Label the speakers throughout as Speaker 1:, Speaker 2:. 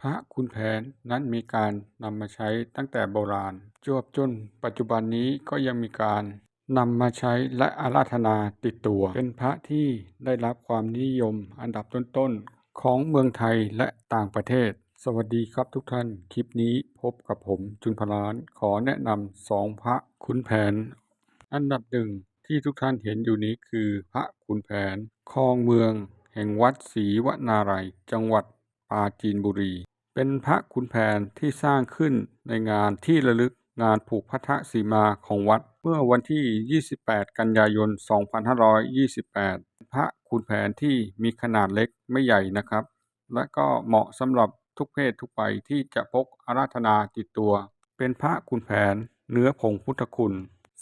Speaker 1: พระขุนแผนนั้นมีการนำมาใช้ตั้งแต่โบราณ จวบจนปัจจุบันนี้ก็ยังมีการนำมาใช้และอาราธนาติดตัว เป็นพระที่ได้รับความนิยมอันดับต้นๆ ของเมืองไทยและต่างประเทศ สวัสดีครับทุกท่าน คลิปนี้พบกับผมจุนพลาน ขอแนะนำสองพระขุนแผน อันดับหนึ่งที่ทุกท่านเห็นอยู่นี้คือพระขุนแผนคลองเมือง แห่งวัดศรีวนารายจังหวัดปราจีนบุรี เป็นพระขุนแผนที่สร้างขึ้นในงานที่ระลึกงานผูกพัทธสีมาของวัดเมื่อวันที่ 28 กันยายน 2528 พระขุนแผนที่มีขนาดเล็กไม่ใหญ่นะครับ และก็เหมาะสำหรับทุกเพศทุกวัยที่จะพกอาราธนาติดตัว เป็นพระขุนแผนเนื้อผงพุทธคุณ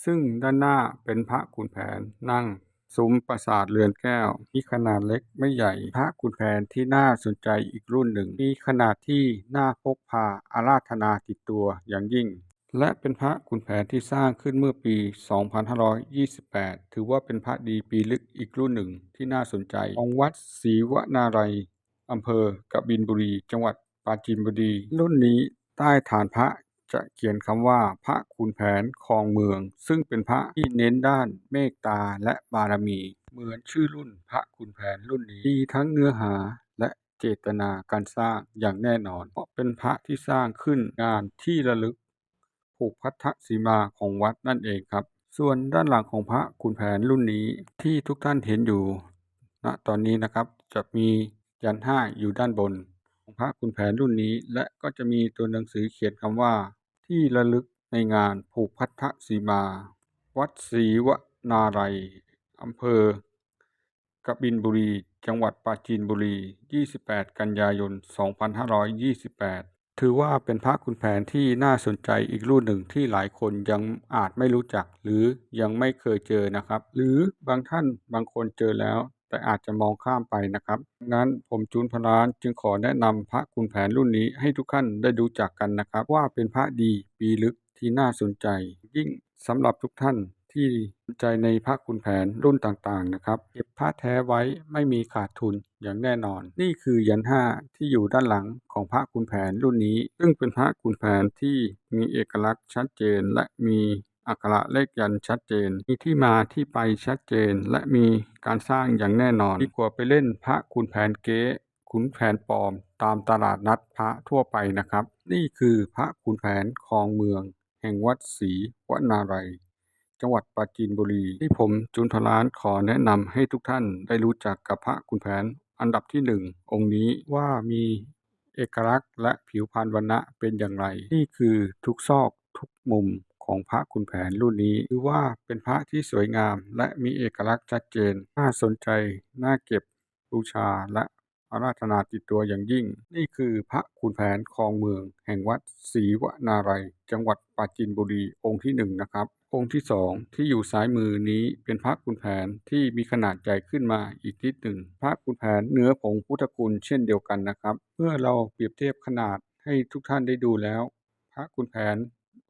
Speaker 1: ซึ่งด้านหน้าเป็นพระขุนแผนนั่ง ซุ้มปราสาทเรือนแก้วมีขนาดเล็กไม่ใหญ่พระขุนแผนที่น่าสนใจอีกรุ่นหนึ่ง มีขนาดที่น่าพกพาอาราธนาติดตัวอย่างยิ่ง และเป็นพระขุนแผนที่สร้างขึ้นเมื่อปี 2528 ถือว่าเป็นพระดีปีลึกอีกรุ่นหนึ่งที่น่าสนใจของวัดศรีวนารายอำเภอกบินบุรี จังหวัดปราจีนบุรี รุ่นนี้ใต้ฐานพระ จะเขียนคำว่าพระขุนแผนคลองเมือง ซึ่งเป็นพระที่เน้นด้านเมตตาและบารมี เหมือนชื่อรุ่นพระขุนแผนรุ่นนี้มีทั้งเนื้อหาและเจตนาการสร้างอย่างแน่นอน เพราะเป็นพระที่สร้างขึ้นงานที่ระลึกผูกพัทธสีมาของวัดนั่นเองครับ ส่วนด้านหลังของพระขุนแผนรุ่นนี้ที่ทุกท่านเห็นอยู่ณตอนนี้นะครับจะมียันห้าอยู่ด้านบน ของพระขุนแผนรุ่นนี้ และก็จะมีตัวหนังสือเขียนคำว่า ที่ระลึกในงานผูกพัทธสีมา วัดศรีวนารายณ์อำเภอกบินบุรี จังหวัดปราจีนบุรี 28 กันยายน 2528 ถือว่าเป็นพระขุนแผนที่น่าสนใจอีกรุ่นหนึ่งที่หลายคนยังอาจไม่รู้จัก หรือยังไม่เคยเจอนะครับ หรือบางท่านบางคนเจอแล้ว แต่อาจจะมองข้ามไปนะครับงั้นผมจูนพลานจึงขอแนะนำพระขุนแผนรุ่นนี้ให้ทุกท่านได้รู้จักกันนะครับ ว่าเป็นพระดีปีลึกที่น่าสนใจ ยิ่งสำหรับทุกท่านที่สนใจในพระขุนแผนรุ่นต่างๆนะครับเก็บพระแท้ไว้ไม่มีขาดทุนอย่างแน่นอน นี่คือยันห้าที่อยู่ด้านหลังของพระขุนแผนรุ่นนี้ ซึ่งเป็นพระขุนแผนที่มีเอกลักษณ์ชัดเจนและมี อักขระเลขยันชัดเจน มีที่มาที่ไปชัดเจน และมีการสร้างอย่างแน่นอนดีกว่าไปเล่นพระขุนแผนเก๊ขุนแผนปลอม ตามตลาดนัดพระทั่วไปนะครับ นี่คือพระขุนแผนคลองเมือง แห่งวัดศรีวนารายจังหวัดปราจีนบุรี ที่ผมจุนทลานขอแนะนำให้ทุกท่านได้รู้จักกับพระขุนแผนอันดับที่หนึ่งองค์นี้ว่ามีเอกลักษณ์และผิวพรรณวรรณะเป็นอย่างไร นี่คือทุกซอกทุกมุม ของพระขุนแผนรุ่นนี้ถือว่าเป็นพระที่สวยงาม และมีเอกลักษณ์ชัดเจน น่าสนใจ น่าเก็บบูชาและอาราธนาติดตัวอย่างยิ่ง นี่คือพระขุนแผนคลองเมือง แห่งวัดศรีวนารายจังหวัดปราจีนบุรีองค์ที่หนึ่งนะครับ องค์ที่สองที่อยู่ซ้ายมือนี้เป็นพระขุนแผนที่มีขนาดใหญ่ขึ้นมาอีกนิดหนึ่งพระขุนแผนเนื้อผงพุทธคุณเช่นเดียวกันนะครับ เมื่อเราเปรียบเทียบขนาดให้ทุกท่านได้ดูแล้ว พระขุนแผน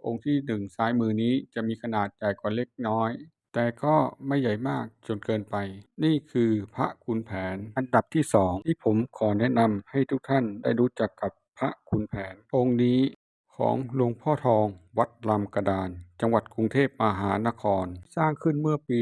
Speaker 1: องค์ที่หนึ่งซ้ายมือนี้จะมีขนาดใหญ่กว่าเล็กน้อย แต่ก็ไม่ใหญ่มากจนเกินไป นี่คือพระขุนแผน อันดับที่สองที่ผมขอแนะนำให้ทุกท่านได้รู้จักกับพระขุนแผน องค์นี้ของหลวงพ่อทองวัดลำกระดาน จังหวัดกรุงเทพมหานคร สร้างขึ้นเมื่อปี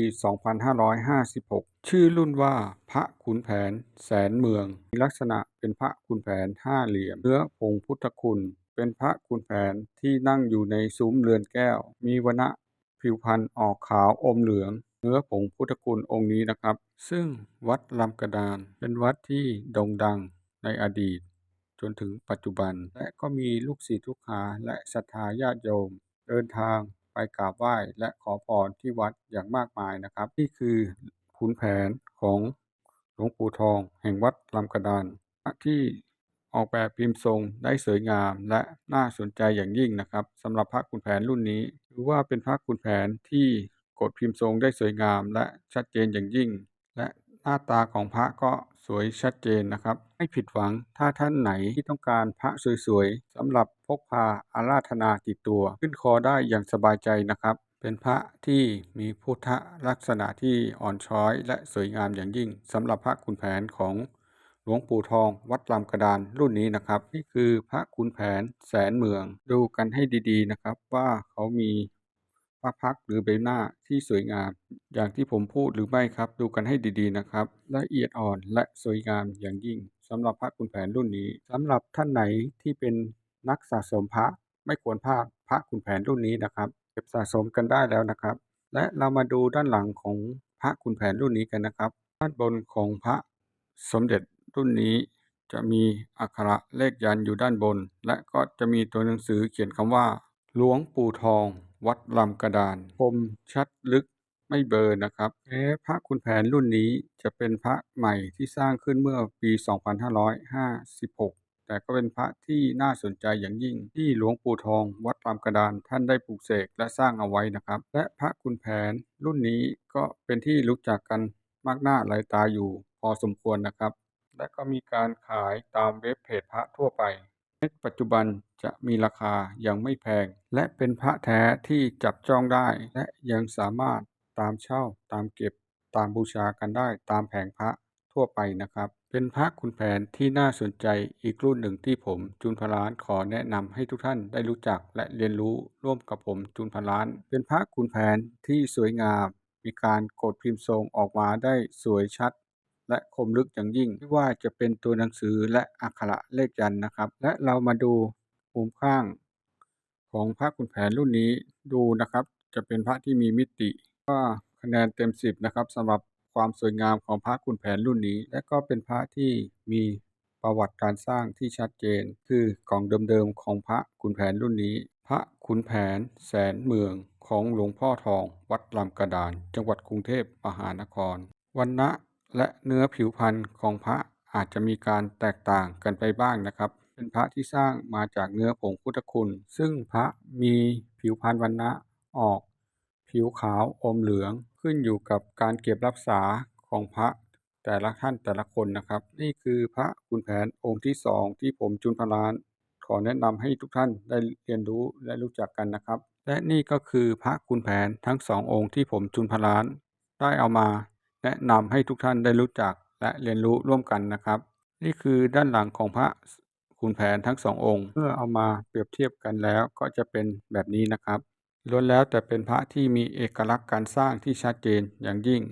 Speaker 1: 2556 ชื่อรุ่นว่าพระขุนแผน แสนเมือง ลักษณะเป็นพระขุนแผนห้าเหลี่ยมเนื้อผงพุทธคุณ เป็นพระขุนแผนที่นั่งอยู่ในซุ้มเรือนแก้ว มีวรณะผิวพรรณออกขาวอมเหลือง เนื้อผงพุทธคุณองค์นี้นะครับ ซึ่งวัดลำกระดานเป็นวัดที่โด่งดังในอดีต จนถึงปัจจุบัน และก็มีลูกศิษย์ลูกหาและศรัทธาญาติโยม เดินทางไปกราบไหว้และขอพรที่วัดอย่างมากมายนะครับ นี่คือขุนแผนของหลวงปู่ทองแห่งวัดลำกระดานที่ ออกแบบพิมพ์ทรงได้สวยงามและน่าสนใจอย่างยิ่งนะครับสำหรับพระขุนแผนรุ่นนี้ถือว่าเป็นพระขุนแผนที่กดพิมพ์ทรงได้สวยงาม และชัดเจนอย่างยิ่ง และหน้าตาของพระก็สวยชัดเจนนะครับไม่ผิดหวังถ้าท่านไหนที่ต้องการพระสวยๆสำหรับพกพาอาราธนาติดตัว ขึ้นคอได้อย่างสบายใจนะครับ เป็นพระที่มีพุทธลักษณะที่อ่อนช้อยและสวยงามอย่างยิ่งสำหรับพระขุนแผนของ หลวงปู่ทองวัดลำกระดานรุ่นนี้นะครับ นี่คือพระขุนแผนแสนเมือง ดูกันให้ดีๆนะครับ ว่าเขามีพระพักหรือใบหน้าที่สวยงาม อย่างที่ผมพูดหรือไม่ครับ ดูกันให้ดีๆนะครับ ละเอียดอ่อนและสวยงามอย่างยิ่งสำหรับพระขุนแผนรุ่นนี้สำหรับท่านไหนที่เป็นนักสะสมพระไม่ควรพลาดพระขุนแผนรุ่นนี้นะครับ เก็บสะสมกันได้แล้วนะครับ และเรามาดูด้านหลังของพระขุนแผนรุ่นนี้กันนะครับ ด้านบนของพระสมเด็จ รุ่นนี้จะมีอักขระเลขยันอยู่ด้านบน และก็จะมีตัวหนังสือเขียนคำว่า หลวงปู่ทอง วัดลำกระดานคมชัดลึกไม่เบลอนะครับแม้พระขุนแผนรุ่นนี้จะเป็นพระใหม่ที่สร้างขึ้นเมื่อปี 2556 แต่ก็เป็นพระที่น่าสนใจอย่างยิ่งที่หลวงปู่ทอง วัดลำกระดานท่านได้ปลูกเสกและสร้างเอาไว้นะครับ และพระขุนแผนรุ่นนี้ก็เป็นที่รู้จักกันมากหน้าหลายตาอยู่พอสมควรนะครับ และก็มีการขายตามเว็บเพจพระทั่วไปในปัจจุบันจะมีราคายังไม่แพง และเป็นพระแท้ที่จับจ้องได้ และยังสามารถตามเช่า ตามเก็บ ตามบูชากันได้ตามแผงพระทั่วไปนะครับ เป็นพระขุนแผนที่น่าสนใจอีกรุ่นหนึ่งที่ผมจุนพลานขอแนะนำให้ทุกท่านได้รู้จักและเรียนรู้ร่วมกับผมจุนพลาน เป็นพระขุนแผนที่สวยงาม มีการกดพิมพ์ทรงออกมาได้สวยชัด และคมลึกอย่างยิ่งไม่ว่าจะเป็นตัวหนังสือและอักขระเลขยันนะครับ และเรามาดูมุมข้างของพระขุนแผนรุ่นนี้ดูนะครับ จะเป็นพระที่มีมิติก็คะแนนเต็ม 10 นะครับสำหรับความสวยงามของพระขุนแผนรุ่นนี้ และก็เป็นพระที่มีประวัติการสร้างที่ชัดเจน คือกล่องเดิมๆของพระขุนแผนรุ่นนี้ พระขุนแผนแสนเมืองของหลวงพ่อทอง วัดลำกระดาน จังหวัดกรุงเทพมหานครวันนะ และเนื้อผิวพรรณของพระอาจจะมีการแตกต่างกันไปบ้างนะครับ เป็นพระที่สร้างมาจากเนื้อผงพุทธคุณ ซึ่งพระมีผิวพรรณวันนะออก ผิวขาวอมเหลืองขึ้นอยู่กับการเก็บรักษาของพระแต่ละท่านแต่ละคนนะครับ นี่คือพระขุนแผนองค์ที่สองที่ผมจุนพลาน ขอแนะนำให้ทุกท่านได้เรียนรู้และรู้จักกันนะครับ และนี่ก็คือพระขุนแผนทั้งสององค์ที่ผมจุนพลาน ได้เอามา แนะนำให้ทุกท่านได้รู้จักและเรียนรู้ร่วมกันนะครับ นี่คือด้านหลังของพระขุนแผนทั้งสององค์ เมื่อเอามาเปรียบเทียบกันแล้วก็จะเป็นแบบนี้นะครับล้วนแล้วแต่เป็นพระที่มีเอกลักษณ์การสร้างที่ชัดเจนอย่างยิ่ง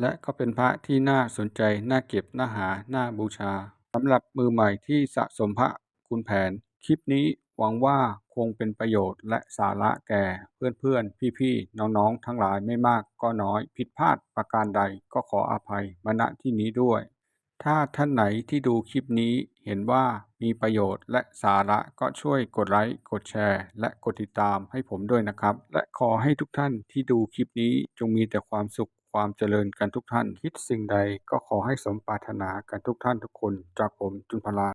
Speaker 1: และก็เป็นพระที่น่าสนใจ น่าเก็บ น่าหา น่าบูชาสำหรับมือใหม่ที่สะสมพระขุนแผน คลิปนี้ หวังว่าคงเป็นประโยชน์และสาระแก่เพื่อนๆ พี่ๆ น้องๆ ทั้งหลายไม่มากก็น้อย ผิดพลาดประการใดก็ขออภัยมาณที่นี้ด้วย ถ้าท่านไหนที่ดูคลิปนี้เห็นว่ามีประโยชน์และสาระก็ช่วยกดไลค์ กดแชร์ และกดติดตามให้ผมด้วยนะครับ และขอให้ทุกท่านที่ดูคลิปนี้จงมีแต่ความสุขความเจริญกันทุกท่าน คิดสิ่งใดก็ขอให้สมปรารถนากันทุกท่านทุกคน จากผมจุนพลา